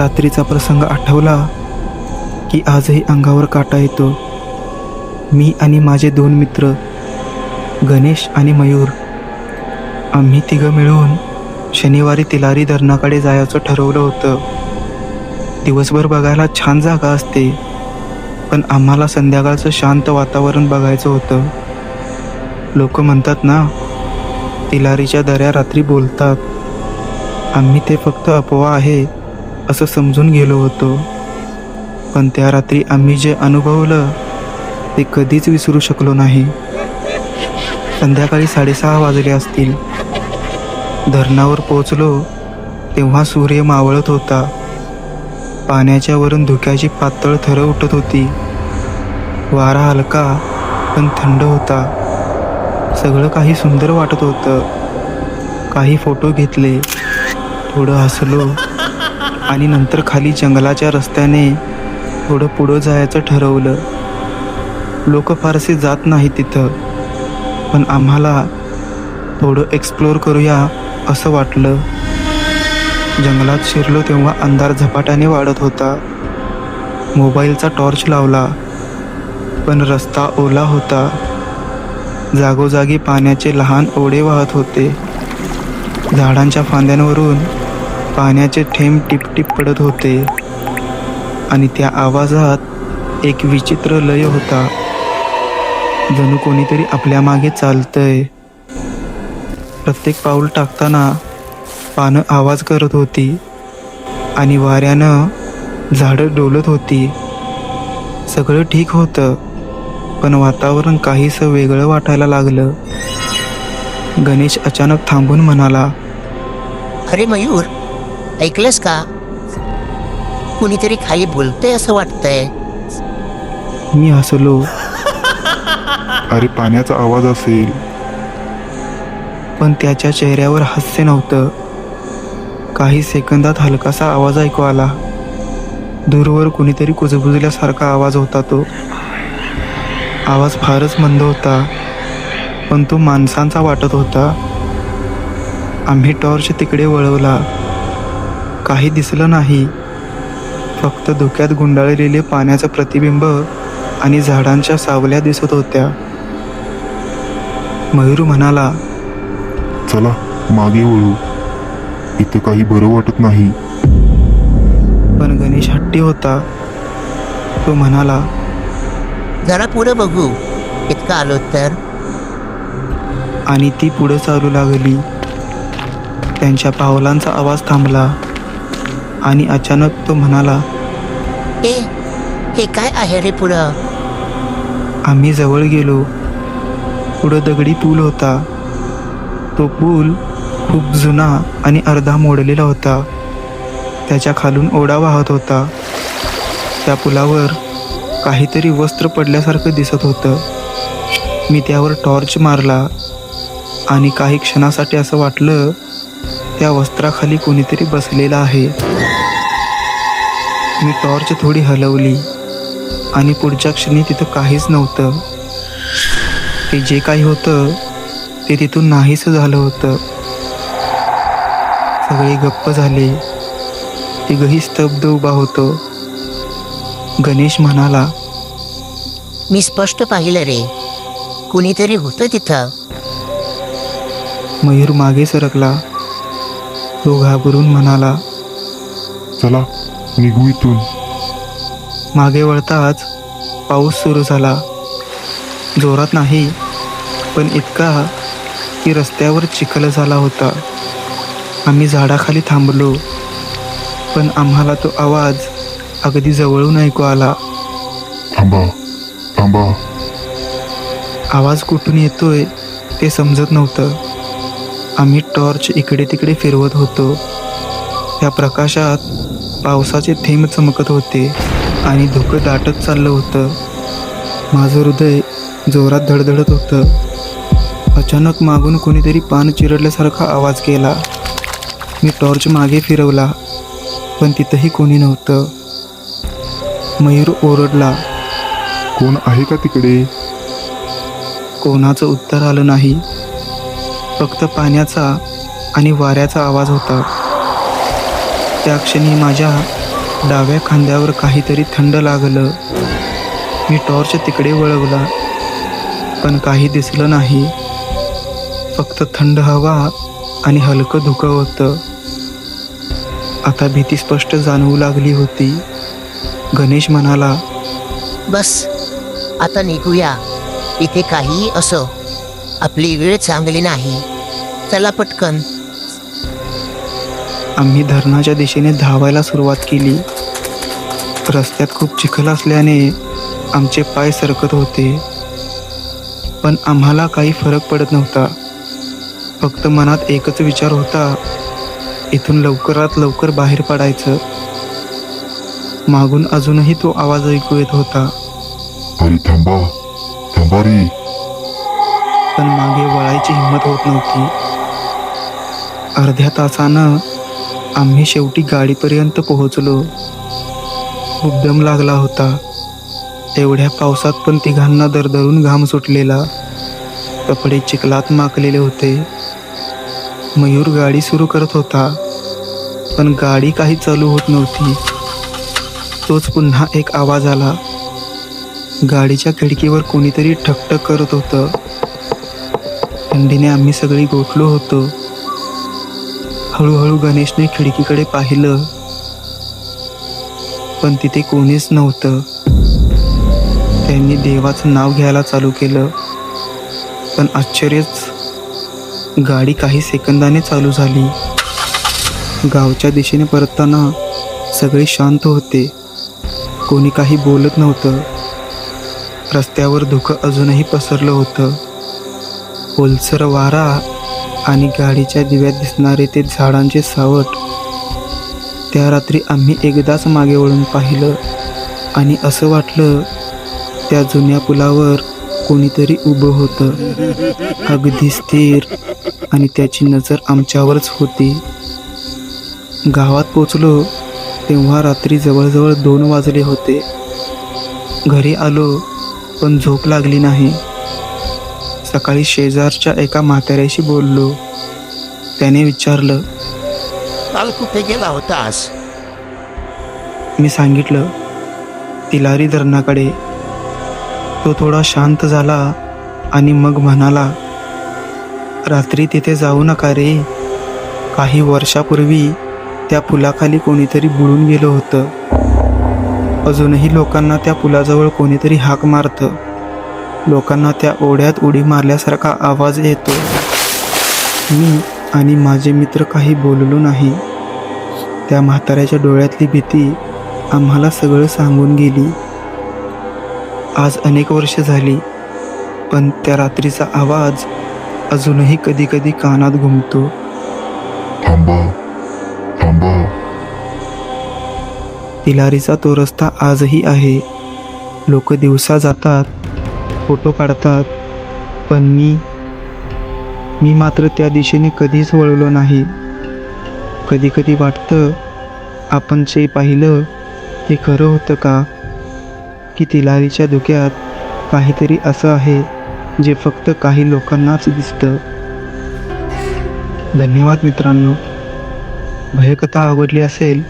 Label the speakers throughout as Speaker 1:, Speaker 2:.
Speaker 1: रात्रीचा प्रसंग आठवला की आजही अंगावर काटा येतो. मी आणि माझे दोन मित्र गणेश आणि मयूर आम्ही तिघं मिळून शनिवारी तिलारी धरणाकडे जायचं ठरवलं होतं. दिवसभर बघायला छान जागा असते पण आम्हाला संध्याकाळचं शांत वातावरण बघायचं होतं. लोक म्हणतात ना तिलारीच्या दऱ्या रात्री बोलतात. आम्ही ते फक्त अपवा आहे असं समजून गेलो होतो. पण त्या रात्री आम्ही जे अनुभवलं ते कधीच विसरू शकलो नाही. संध्याकाळी साडेसहा वाजले असतील. धरणावर पोचलो तेव्हा सूर्य मावळत होता. पाण्याच्या वरून धुक्याची पातळ थरं उठत होती. वारा हलका पण थंड होता. सगळं काही सुंदर वाटत होतं. काही फोटो घेतले थोडं हसलो. आणि नंतर खाली जंगलाच्या रस्त्याने थोडं पुढं जायचं ठरवलं. लोक फारसे जात नाही तिथं पण आम्हाला थोडं एक्सप्लोअर करूया असं वाटलं. जंगलात शिरलो तेव्हा अंधार झपाट्याने वाढत होता. मोबाईलचा टॉर्च लावला पण रस्ता ओला होता. जागोजागी पाण्याचे लहान ओढे वाहत होते. झाडांच्या फांद्यांवरून पाण्याचे थेंब टिपटिप पडत होते. आणि त्या आवाजात एक विचित्र लय होता. जणू कोणीतरी आपल्या मागे चालतंय. प्रत्येक पाऊल टाकताना पानं आवाज करत होती. आणि वाऱ्यानं झाडं डोलत होती. सगळं ठीक होतं. पण वातावरण काहीसं वेगळं वाटायला लागलं. गणेश अचानक थांबून म्हणाला
Speaker 2: अरे मयूर ऐकलंस का? कुणीतरी खाली बोलतंय असं वाटतंय.
Speaker 1: मी हसलो.
Speaker 3: अरे पाण्याचा आवाज असेल.
Speaker 1: पण त्याच्या चेहऱ्यावर हास्य नव्हतं. काही सेकंदात हलकासा आवाज ऐकू आला. दूरवर कुणीतरी कुजबुजल्यासारखा आवाज होता तो. आवाज फारच मंद होता पण तो माणसांचा वाटत होता. आम्ही टॉर्च तिकडे वळवला. काही दिसलं नाही. फक्त धुक्यात गुंडाळलेले पाण्याचं प्रतिबिंब आणि झाडांच्या सावल्या दिसत होत्या. मयूर म्हणाला
Speaker 3: चला मागे वळू. इथं काही बरं वाटत नाही.
Speaker 1: पण गणेश हट्टी होता. तो म्हणाला
Speaker 2: जरा पुढं बघू. इतकं आलो तर?
Speaker 1: आणि ती पुढे चालू लागली. त्यांच्या पावलांचा आवाज थांबला. आणि अचानक तो म्हणाला
Speaker 2: ए हे काय आहे रे पुढं?
Speaker 1: आम्ही जवळ गेलो. पुढं दगडी पूल होता. तो पूल खूप जुना आणि अर्धा मोडलेला होता. त्याच्या खालून ओढा वाहत होता. त्या पुलावर काहीतरी वस्त्र पडल्यासारखं दिसत होतं. मी त्यावर टॉर्च मारला आणि काही क्षणासाठी असं वाटलं त्या वस्त्राखाली कोणीतरी बसलेलं आहे. मी टॉर्च थोडी हलवली आणि पुढच्या क्षणी तिथं काहीच नव्हतं. ते जे काही होतं ते तिथून नाहीस झालं होतं. सगळे गप्प झाले. तिघही स्तब्ध उभा होतो. गणेश म्हणाला
Speaker 2: मी स्पष्ट पाहिलं रे. कुणीतरी होतं तिथं.
Speaker 1: मयूर मागे सरकला. तो घाबरून म्हणाला
Speaker 3: चला निघू इथून.
Speaker 1: मागे वळताच पाऊस सुरू झाला. जोरात नाही पण इतका की रस्त्यावर चिखल झाला होता. आम्ही झाडाखाली थांबलो पण आम्हाला तो आवाज अगदी जवळून ऐकू आला.
Speaker 3: थांबा थांबा.
Speaker 1: आवाज कुठून येतोय ते समजत नव्हतं. आम्ही टॉर्च इकडे तिकडे फिरवत होतो. त्या प्रकाशात पावसाचे थेंब चमकत होते आणि धुकं दाटत चाललं होतं. माझं हृदय जोरात धडधडत होतं. अचानक मागून कोणीतरी पान चिरडल्यासारखा आवाज केला. मी टॉर्च मागे फिरवला पण तिथंही कोणी नव्हतं. मयूर ओरडला
Speaker 3: कोण आहे का तिकडे?
Speaker 1: कोणाचं उत्तर आलं नाही. फक्त पाण्याचा आणि वाऱ्याचा आवाज होता. त्या क्षणी माझ्या डाव्या खांद्यावर काहीतरी थंड लागलं. मी टॉर्च तिकडे वळवला पण काही दिसलं नाही. फक्त थंड हवा आणि हलकं धुकं होतं. आता भीती स्पष्ट जाणवू लागली होती. गणेश म्हणाला
Speaker 2: बस आता निघूया. इथे काहीही असो. आपली वेळ चांगली नाही. चला पटकन.
Speaker 1: आम्ही धरणाच्या दिशेने धावायला सुरुवात केली. रस्त्यात खूप चिखल असल्याने आमचे पाय सरकत होते. पण आम्हाला काही फरक पडत नव्हता. फक्त मनात एकच विचार होता इथून लवकरात लवकर बाहेर पडायचं. मागून अजूनही तो आवाज ऐकू येत होता.
Speaker 3: अरे थांबा. थांबा रे.
Speaker 1: पण मागे वळायची हिंमत होत नव्हती. अर्ध्या तासानं आम्ही शेवटी गाडीपर्यंत पोहोचलो. खूप दम लागला होता. एवढ्या पावसात पण तिघांना दरदरून घाम सुटलेला. कपडे चिखलात माकलेले होते. मयूर गाडी सुरू करत होता. पण गाडी काही चालू होत नव्हती. तोच पुन्हा एक आवाज आला. गाडीच्या खिडकीवर कोणीतरी ठकठक करत होतं. थंडीने आम्ही सगळी गोठलो होतो. हळूहळू गणेशने खिडकीकडे पाहिलं. पण तिथे कोणीच नव्हतं. त्यांनी देवाचं नाव घ्यायला चालू केलं. पण आश्चर्यच गाडी काही सेकंदाने चालू झाली. गावच्या दिशेने परतताना सगळे शांत होते. कोणी काही बोलत नव्हतं. रस्त्यावर धुकं अजूनही पसरलं होतं. ओलसर वारा आणि गाडीच्या दिव्यात दिसणारे ते झाडांचे सावट. त्या रात्री आम्ही एकदाच मागे वळून पाहिलं आणि असं वाटलं त्या जुन्या पुलावर कोणीतरी उभं होतं. अगदी स्थिर आणि त्याची नजर आमच्यावरच होती. गावात पोचलो तेव्हा रात्री जवळजवळ दोन वाजले होते. घरी आलो पण झोप लागली नाही. सकाळी शेजारच्या एका म्हाताऱ्याशी बोललो. त्याने विचारलं
Speaker 2: काल कुठे गेला होतास
Speaker 1: मी सांगितलं तिलारी धरणाकडे. तो थोडा शांत झाला आणि मग म्हणाला रात्री तिथे जाऊ नका रे. काही वर्षापूर्वी त्या पुलाखाली कोणीतरी बुडून गेलं होतं. अजूनही लोकांना त्या पुलाजवळ कोणीतरी हाक मारतं. लोकांना त्या ओढ्यात उडी मारल्यासारखा आवाज येतो. मी आणि माझे मित्र काही बोललो नाही. त्या म्हाताऱ्याच्या डोळ्यातली भीती आम्हाला सगळं सांगून गेली. आज अनेक वर्ष झाली पण त्या रात्रीचा आवाज अजूनही कधी कधी कानात घुमतो. तिलारीचा तो रस्ता आजही आहे. लोक दिवसा जातात. फोटो काढतात पण मी मी मात्र त्या दिशेने कधीच वळलो नाही. कधी कधी वाटतं आपण जे पाहिलं ते खरं होतं का? की तिलारीच्या धुक्यात काहीतरी असं आहे जे फक्त काही लोकांनाच दिसतं. धन्यवाद मित्रांनो. भयकथा आवडली असेल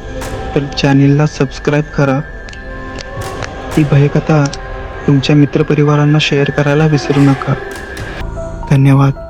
Speaker 1: तर चॅनेलला सबस्क्राईब करा. ती भयकथा तुमच्या मित्रपरिवारांना शेअर करायला विसरू नका. धन्यवाद.